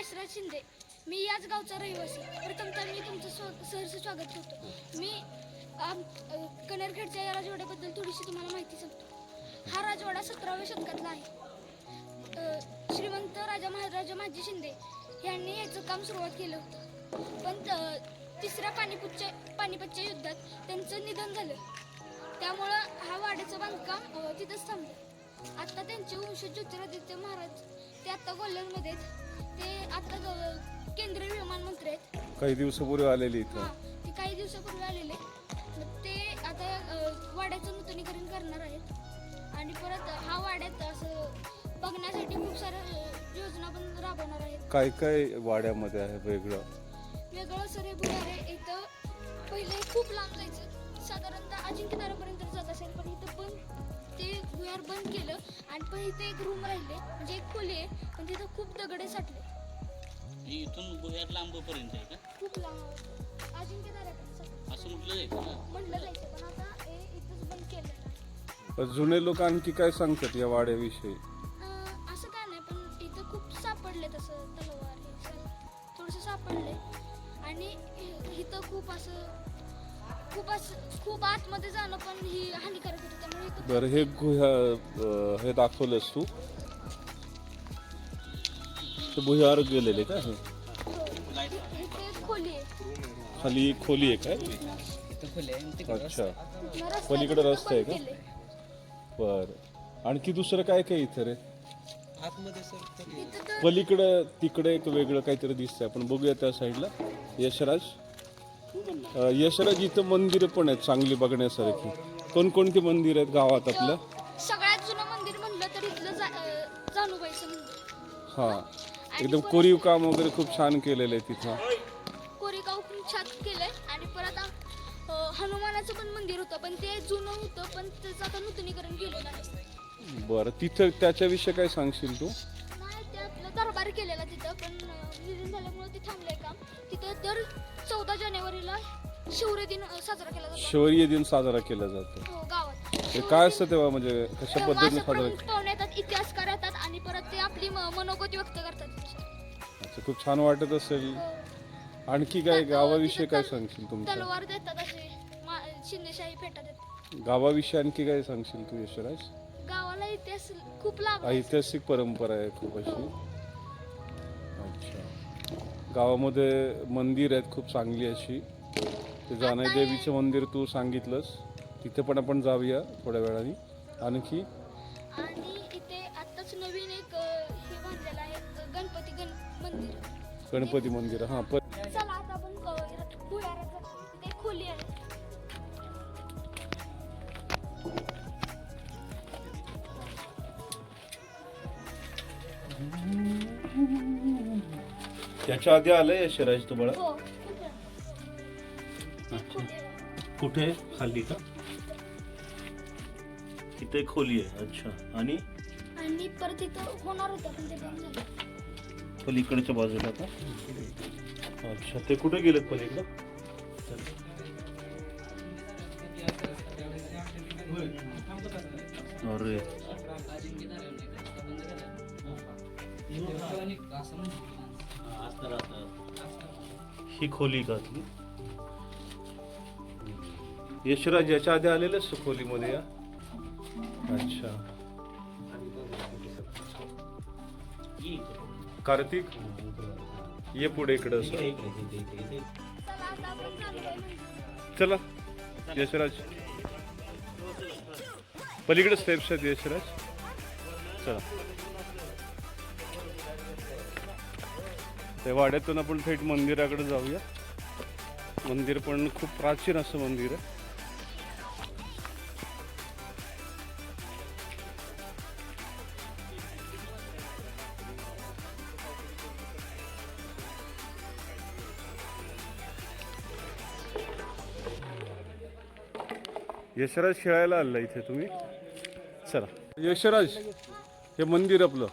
यशराज शिंदे. मी याच गावचा रहिवासी प्रथमतः मी तुमचं स्व सहर्ष स्वागत करतो. मी आम कनेरखेडच्या या राजवाड्याबद्दल थोडीशी तुम्हाला माहिती सांगतो. हा राजवाडा सतराव्या शतकातला आहे. श्रीमंत राजा महाराजा माजी शिंदे यांनी याचं काम सुरुवात केलं होतं. पण तिसऱ्या पानिपतच्या पानिपतच्या युद्धात त्यांचं निधन झालं. त्यामुळं हा वाड्याचं बांधकाम तिथंच थांबलं. आत्ता त्यांचे वंशज ज्योतिरादित्य महाराज ते आत्ता गोल्लरमध्ये ते आता ग- केंद्रीय विमान मंत्री आहेत. काही दिवसापूर्वी आलेली हा इथं ते काही दिवसापूर्वी आलेले. मग ते आता अ, वाड्याचं नूतनीकरण करणार आहेत. आणि परत हा वाड्यात असं बघण्यासाठी खूप साऱ्या अ, योजना पण राबवणार आहेत. काय काय वाड्यामध्ये आहे वेगळं? वेगळं सर हे भुयारे इथं पहिले खूप लांब जायचं. साधारणतः अजिंक्यतारापर्यंत जात असेल पण इथं पण ते भुयार बंद केलं आणि पण इथे एक रूम राहिले म्हणजे एक खोली आहे पण तिथं खूप दगडे साठले. हे इथून भुयार लांबपर्यंत आहे का? खूप लांब. अजिंक्यतारापर्यंत असं म्हटलं जाईल का? म्हटलं जायचं पण आता हे इथंच बंद केलं जुने लोक आणखी काय सांगतात या वाड्याविषयी? अं, असं काय नाही पण इथं खूप सापडले तसं तलवार हे सर थोडंसं सापडले आणि इ- इथं खूप असं खूप असं खूप आतमध्ये जाणं पण ही हानिकारक होतं त्यामुळे इथं बरं हे गुह्या अं, हे दाखवलंस तू? ते भुयार गेलेले का हे? हो. इथे एक खोली आहे. खाली खोली आहे काय? अच्छा. रस्ता पलीकडे तिथं रस्ता आहे बंद का? केलंय. बर. आणखी दुसरं काय काय इथं रे? आतमध्ये सर तरी इथं तर पलीकडं तिकडे एक वेगळं काहीतरी दिसतंय. आपण बघूया त्या साईडला. यशराज? यशराज इथं मंदिरं पण आहेत चांगली बघण्यासारखी. कोणकोणती मंदिर आहेत गावात आपल्या सगळ्यात जुनं मंदिर म्हणलं तर इथलं जा- अं, जानुबाईचं मंदिर. हा. एकदम कोरीव काम वगैरे खूप छान केलेलं आहे तिथं. कोरेगाव खूप छान केलंय. आणि परत अं, हनुमानाचं पण मंदिर होतं पण ते जुनं होतं पण त्याचं आता नूतनीकरण केलेलं आहे बरं तिथं त्याच्याविषयी काय सांगशील ते? पण निधन झाल्यामुळे ते थांबलंय काम. तिथं दर चौदा जानेवारीला शौर्य दिन अं, साजरा केला जातो. शौर्य दिन साजरा केला जातो. हो, गावात. ते काय असतं तेव्हा? म्हणजे कशा तेव्हा पद्धतीने असं साजरा पाहुणे येतात इतिहासकार येतात आणि परत ते आपली म- मनोगत व्यक्त करतात. अच्छा, खूप छान वाटत असेल. आणखी काय गावाविषयी काय सांगशील तुमच्या तलवार देतात असे मा- शिंदेशाही फेटा देतात गावाविषयी आणखी काय सांगशील तू यशराज? गावाला इतिहास खूप लाभ. ऐतिहासिक परंपरा आहे खूप अशी. अच्छा गावामध्ये मंदिर आहेत खूप चांगली अशी. ते जानाई देवीचं मंदिर तू सांगितलंस. तिथे पण आपण जाऊया थोड्या वेळाने. आणखी? आणि इथे आत्ताच नवीन एक अं, हे बांधलेलं आहे अं, गणपती गण मंदिर. गणपती मंदिर हां पण चला आता आपण त्याच्या आधी आलंय यशराज तुम्हाला? हो. आहे. कुठे खाली का? तिथे खोली आहे. अच्छा. आणि? आणि परत इथं होणार होतं पण ते बंद झालं. पलीकडच्या बाजूला का? अच्छा. ते कुठे गेलेत पलीकडं अरे. ही खोली घातली. यशराज याच्या आधी आलेलेच खोलीमध्ये या? अच्छा. कार्तिक ये पुढे इकडं चला चला यशराज. पलीकडे स्टेप्स आहेत यशराज. चला. त्या वाड्यातून आपण थेट मंदिराकडे जाऊया. मंदिर पण खूप प्राचीन असं मंदिर आहे. यशराज खेळायला आला इथे तुम्ही? चला. यशराज हे मंदिर आपलं.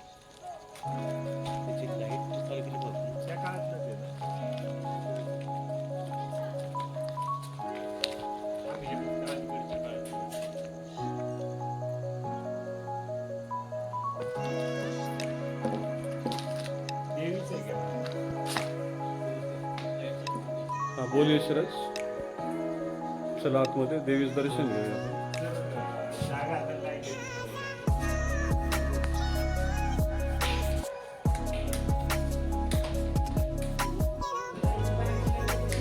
बोल यशराज चला आतमध्ये देवीच दर्शन घेऊया.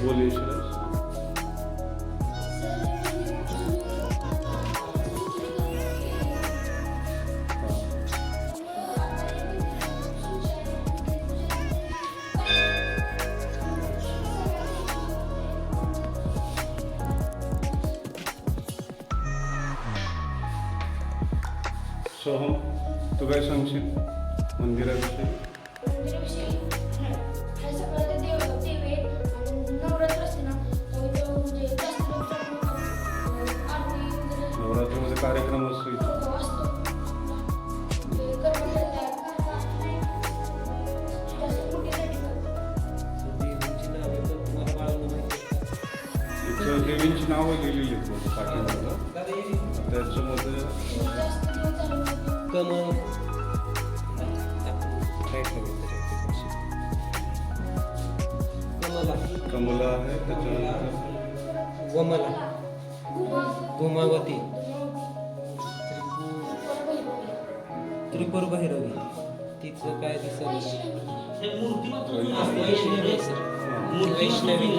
बोल यशराज सोहम तू काय सांगशील? मंदिराविषयी? हे सगळं ते देव देवे नवरात्र असते ना त्यावेळी तो म्हणजे नवरात्रीमध्ये कार्यक्रम असतो इथं. मोठी साठी देवींची नावे. इथं देवींची लिहिलेली आहेत? त्याच्यामध्ये जास्त दिवस झाले कमळ Right ला घेतलं जातं थोडीशी. कमला कमला आहे त्याच्यानंतर वमला घुमावती त्रिपुर भैरवी तिचं काय दिसत वैष्णवी.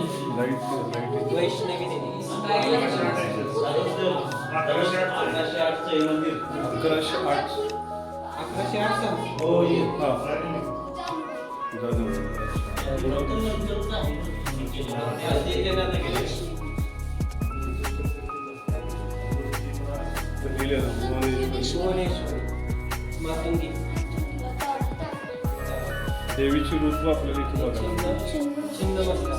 वैष्णवी लाईट लाईट वैष्णवी देवी अकराशे आठचं हे मंदिर अकराशे आठ अकराशे आठ साल हा जाधव. पुरातन मंदिरच आहे ना. ते जगाला गेले. ते लिहिलेलं आहे, भुवनेश्वरी. भुवनेश्वरी मातुंगी देवीची रूप आपल्याला इथे बघायला छिन्न छिन्नमस्ता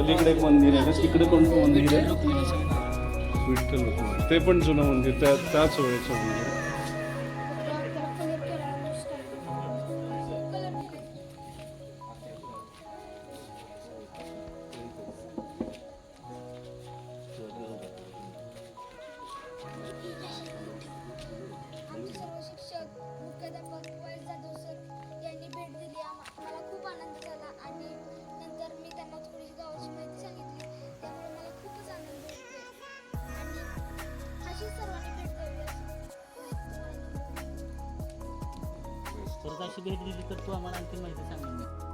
पलीकडे एक मंदिर आहे ना तिकडे कोणतं मंदिर आहे? विठ्ठल ते पण जुनं मंदिर त्या त्याच वेळेचं मंदिर. असं परत अशी भेट दिली तर तू आम्हाला आणखी माहिती सांगणार नाही